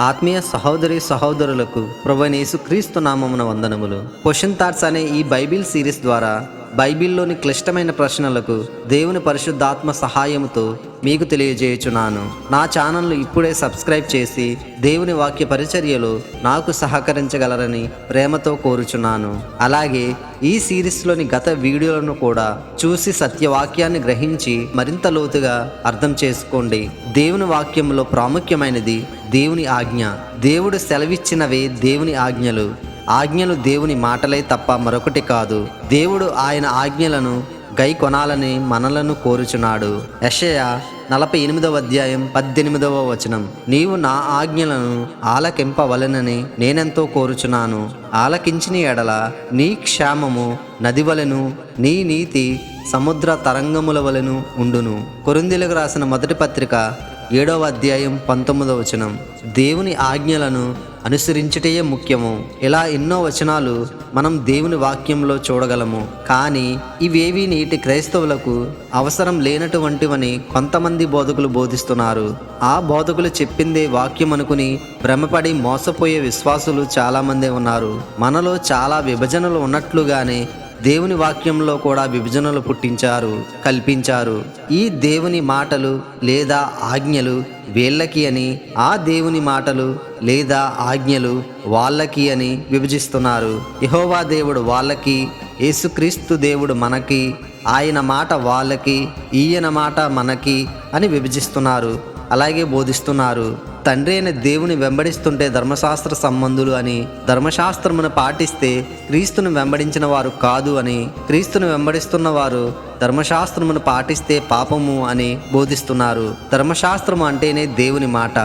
ఆత్మీయ సహోదరి సహోదరులకు ప్రభునేసు క్రీస్తు నామమున వందనములు. క్వశ్చన్ థాట్స్ అనే ఈ బైబిల్ సిరీస్ ద్వారా బైబిల్లోని క్లిష్టమైన ప్రశ్నలకు దేవుని పరిశుద్ధాత్మ సహాయముతో మీకు తెలియజేయుచున్నాను. నా ఛానల్ను ఇప్పుడే సబ్స్క్రైబ్ చేసి దేవుని వాక్య పరిచర్యలో నాకు సహకరించగలరని ప్రేమతో కోరుచున్నాను. అలాగే ఈ సిరీస్లోని గత వీడియోలను కూడా చూసి సత్యవాక్యాన్ని గ్రహించి మరింత లోతుగా అర్థం చేసుకోండి. దేవుని వాక్యంలో ప్రాముఖ్యమైనది దేవుని ఆజ్ఞ. దేవుడు సెలవిచ్చినవే దేవుని ఆజ్ఞలు. ఆజ్ఞలు దేవుని మాటలే తప్ప మరొకటి కాదు. దేవుడు ఆయన ఆజ్ఞలను గై కొనాలని మనలను కోరుచున్నాడు. యషయ నలభై ఎనిమిదవ అధ్యాయం పద్దెనిమిదవ వచనం. నీవు నా ఆజ్ఞలను ఆలకింపవలెనని నేనెంతో కోరుచున్నాను. ఆలకించిన ఎడల నీ క్షేమము నది వలెను నీ నీతి సముద్ర తరంగముల వలెను ఉండును. కొరిందీలకు రాసిన మొదటి పత్రిక ఏడవ అధ్యాయం పంతొమ్మిదవ వచనం. దేవుని ఆజ్ఞలను అనుసరించుటయే ముఖ్యము. ఇలా ఎన్నో వచనాలు మనం దేవుని వాక్యంలో చూడగలము. కానీ ఇవేవి నేటి క్రైస్తవులకు అవసరం లేనటువంటివని కొంతమంది బోధకులు బోధిస్తున్నారు. ఆ బోధకులు చెప్పిందే వాక్యం అనుకుని భ్రమపడి మోసపోయే విశ్వాసులు చాలామందే ఉన్నారు. మనలో చాలా విభజనలు ఉన్నట్లుగానే దేవుని వాక్యంలో కూడా విభజనలు పుట్టించారు కల్పించారు. ఈ దేవుని మాటలు లేదా ఆజ్ఞలు వీళ్ళకి అని ఆ దేవుని మాటలు లేదా ఆజ్ఞలు వాళ్ళకి అని విభజిస్తున్నారు. యహోవా దేవుడు వాళ్ళకి యేసుక్రీస్తు దేవుడు మనకి ఆయన మాట వాళ్ళకి ఈయన మాట మనకి అని విభజిస్తున్నారు. అలాగే బోధిస్తున్నారు. తండ్రి అయిన దేవుని వెంబడిస్తుంటే ధర్మశాస్త్ర సంబంధులు అని ధర్మశాస్త్రమును పాటిస్తే క్రీస్తును వెంబడించిన వారు కాదు అని క్రీస్తును వెంబడిస్తున్న వారు ధర్మశాస్త్రమును పాటిస్తే పాపము అని బోధిస్తున్నారు. ధర్మశాస్త్రము అంటేనే దేవుని మాట.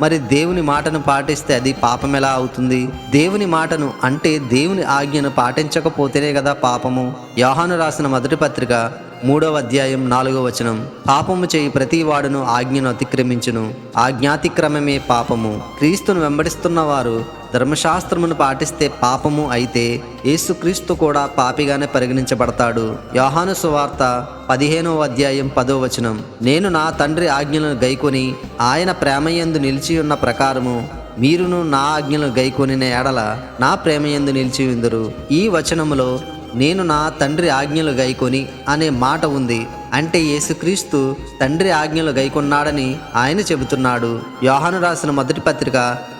మరి దేవుని మాటను పాటిస్తే అది పాపం ఎలా అవుతుంది? దేవుని మాటను అంటే దేవుని ఆజ్ఞను పాటించకపోతేనే కదా పాపము? యోహాను రాసిన మొదటి పత్రిక మూడవ అధ్యాయం నాలుగవ వచనం. పాపము చేయి ప్రతి వాడును ఆజ్ఞను అతిక్రమించును. ఆజ్ఞాతిక్రమమే పాపము. క్రీస్తును వెంబడిస్తున్న వారు ధర్మశాస్త్రమును పాటిస్తే పాపము అయితే యేసుక్రీస్తు కూడా పాపిగానే పరిగణించబడతాడు. యోహాను సువార్త పదిహేనవ అధ్యాయం పదో వచనం. నేను నా తండ్రి ఆజ్ఞలను గైకొని ఆయన ప్రేమయందు నిలిచి ఉన్న ప్రకారము మీరును నా ఆజ్ఞలను గైకొనిన ఎడల నా ప్రేమయందు నిలిచి ఉందరు ఈ వచనములో నేను నా తండ్రి ఆజ్ఞలు గైకొని అనే మాట ఉంది. అంటే యేసుక్రీస్తు తండ్రి ఆజ్ఞలు గైకొన్నాడని ఆయన చెబుతున్నాడు. యోహాను రాసిన మొదటి పత్రిక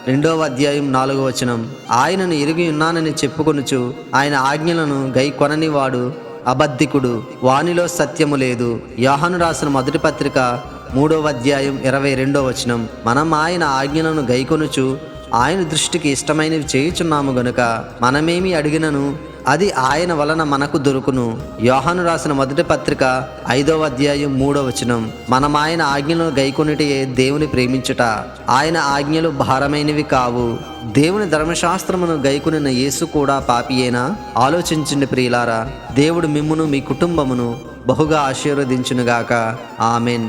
రెండవ అధ్యాయం నాలుగవ వచనం. ఆయనను ఎరిగి ఉన్నానని చెప్పుకొనుచు ఆయన ఆజ్ఞలను గైకొనని వాడు అబద్ధికుడు. వానిలో సత్యము లేదు. యోహాను రాసిన మొదటి పత్రిక మూడవ అధ్యాయం ఇరవై రెండవ వచనం. మనం ఆయన ఆజ్ఞలను గైకొనుచు ఆయన దృష్టికి ఇష్టమైనవి చేయుచున్నాము గనుక మనమేమి అడిగినను? అది ఆయన వలన మనకు దొరుకును. యోహాను రాసిన మొదటి పత్రిక ఐదవ అధ్యాయం మూడవ వచనం. మనం ఆయన ఆజ్ఞలను గైకొనిటే దేవుని ప్రేమించుట. ఆయన ఆజ్ఞలు భారమైనవి కావు. దేవుని ధర్మశాస్త్రమును గైకునిన యేసు కూడా పాపియేనా? ఆలోచించండి ప్రియులారా. దేవుడు మిమ్మును మీ కుటుంబమును బహుగా ఆశీర్వదించునుగాక. ఆమెన్.